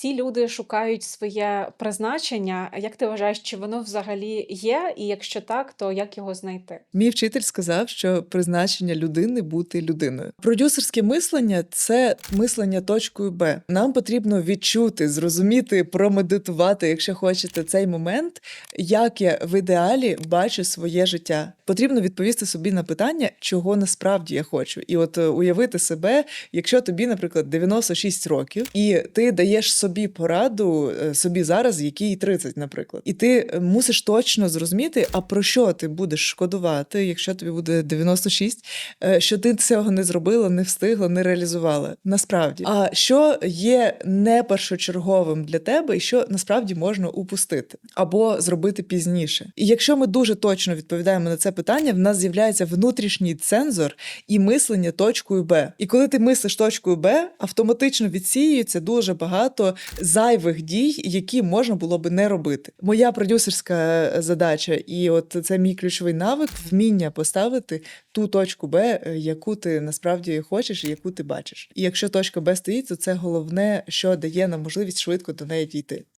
всі люди шукають своє призначення. Як ти вважаєш, чи воно взагалі є? І якщо так, то як його знайти? Мій вчитель сказав, що призначення людини бути людиною. Продюсерське мислення це мислення точкою Б. Нам потрібно відчути, зрозуміти, промедитувати, якщо хочете, цей момент, як я в ідеалі бачу своє життя. Потрібно відповісти собі на питання, чого насправді я хочу, і от е, уявити себе, якщо тобі, наприклад, 96 років, і ти даєш собі пораду е, собі зараз, якій 30, наприклад, і ти е, мусиш точно зрозуміти, а про що ти будеш шкодувати, якщо тобі буде 96, е, що ти цього не зробила, не встигла, не реалізувала. Насправді, а що є не першочерговим для тебе, і що насправді можна упустити або зробити пізніше. І якщо ми дуже точно відповідаємо на це питання, в нас з'являється внутрішній цензор і мислення точкою Б. І коли ти мислиш точкою Б, автоматично відсіюється дуже багато зайвих дій, які можна було би не робити. Моя продюсерська е, задача, і от це мій ключовий навик вміння поставити ту точку Б, е, яку ти насправді хочеш і яку ти бачиш. І якщо точка Б стоїть, то це головне, що дає нам можливість швидко до неї дійти.